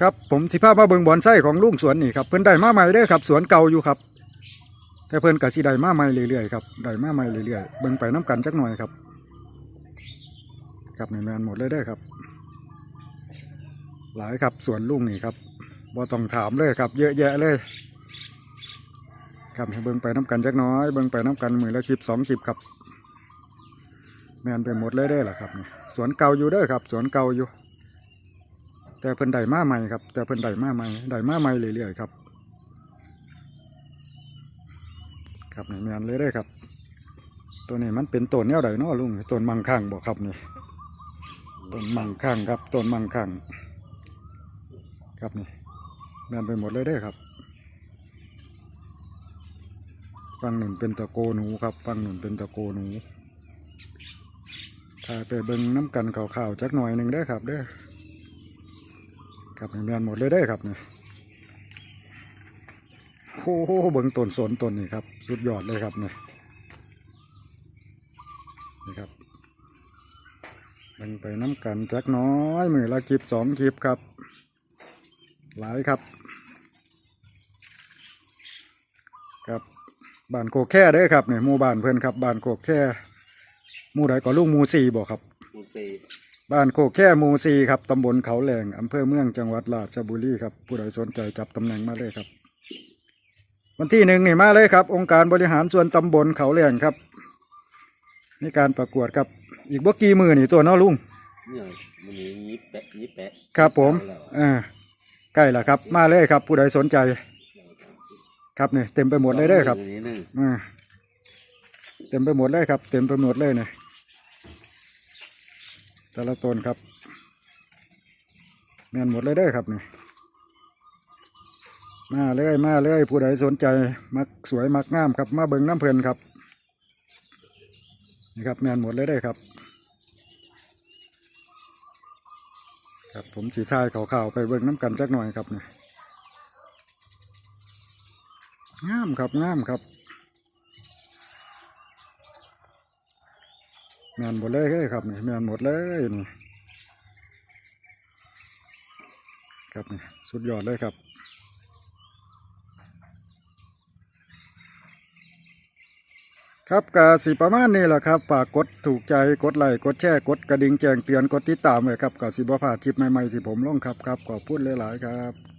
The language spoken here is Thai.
ครับผมสิพามาเบิงบอนไส้ของลุงสวนนี่ครับเพิ่นได้มาใหม่เด้อครับ สวนเก่าอยู่ครับ แต่เพิ่นก็สิได้มาใหม่เรื่อยๆครับได้มาใหม่เรื่อยๆเบิ่งไปน้กันจักหน่อยครับครับนี่แมนหมดเลยเด้ครับ หลายครับสวนลุงนี่ครับบ่ต้องถามเลยครับ เยอะแยะเลยครับให้เบิ่งไปน้กันจักน้อยเบิ่งไปน้กันมือละคลิปสองคลิปครับแมนไปหมดเลยเด้อล่ะครับ สวนเก่าอยู่เด้อครับ สวนเก่าอยู่ แต่เพิ่นได้มาใหม่ครับ แต่เพิ่นได้มาใหม่ได้มาใหม่เรื่อยๆครับ ครับนี่แมนเลยได้ครับ ตัวนี้มันเป็นต้นแนวใดเนาะลุงต้นมังข้างบอกครับนี่ต้นมังข้างครับต้นมังข้างครับนี่แมนไปหมดเลยได้ครับฟังหนุนเป็นตะโกหนูครับฟังหนุนเป็นตะโกหนูถ้ายไปเบิ่งน้ำกันข่าวๆจักหน่อยหนึ่งได้ครับเด้อ ครับแมนหมดเลยได้ครับเนี่ยโอ้โหเบิ่งต้นสนต้นนี่ครับ สุดยอดเลยครับเนี่ยนี่ครับเบิ่งไปน้ำกันจักน้อยมือละคลิปสองคลิปครับ หลายครับครับบ้านโคกแค่เด้ครับเนี่ยหมู่บ้านเพื่อนครับบ้านโคกแค่หมู่ใดก็ลุงหมู่สี่บอกครับมูซี บ้านโคกแค่หมู่ซีครับตำบลเขาแหลงอำเภอเมืองจังหวัดราชบุรีครับ ผู้ใดสนใจจับตำแหน่งมาเลยครับ วันที่หนึ่งนี่มาเลยครับ องค์การบริหารส่วนตำบลเขาแหลงครับมีการประกวดครับ อีกบ่กี่มือนี่ตัวเน้อลุงเนี่ยมันนี้ยิบแปะยิบแปะครับผมอ่าใกล้ละครับ มาเลยครับ ผู้ใดสนใจ ครับนี่เต็มไปหมดเลยเด้อครับนี่นึงอ่าเต็มไปหมดเลยครับ เต็มไปหมดเลยเนี่ย แต่ละต้นครับแม่นหมดเลยเด้ครับนี่มาเลยมาเลยผู้ใดสนใจมักสวยมักงามครับมาเบิ่งน้ำเพลินครับนี่ครับแม่นหมดเลยเด้ครับ ครับผมสีทายข่าวๆไปเบิ่งน้ำกันจักหน่อยครับนี่งามครับงามครับ แมนหมดเลยครับนี่แมนหมดเลยนี่ครับนี่สุดยอดเลยครับครับกาสีประมาณนี้แหละครับฝากกดถูกใจกดไลค์กดแชร์กดกระดิ่งแจ้งเตือนกดติดตามเลยครับกาสีบ่พลาดคลิปใหม่ๆที่ผมลงครับครับขอบพูดหลายๆครับ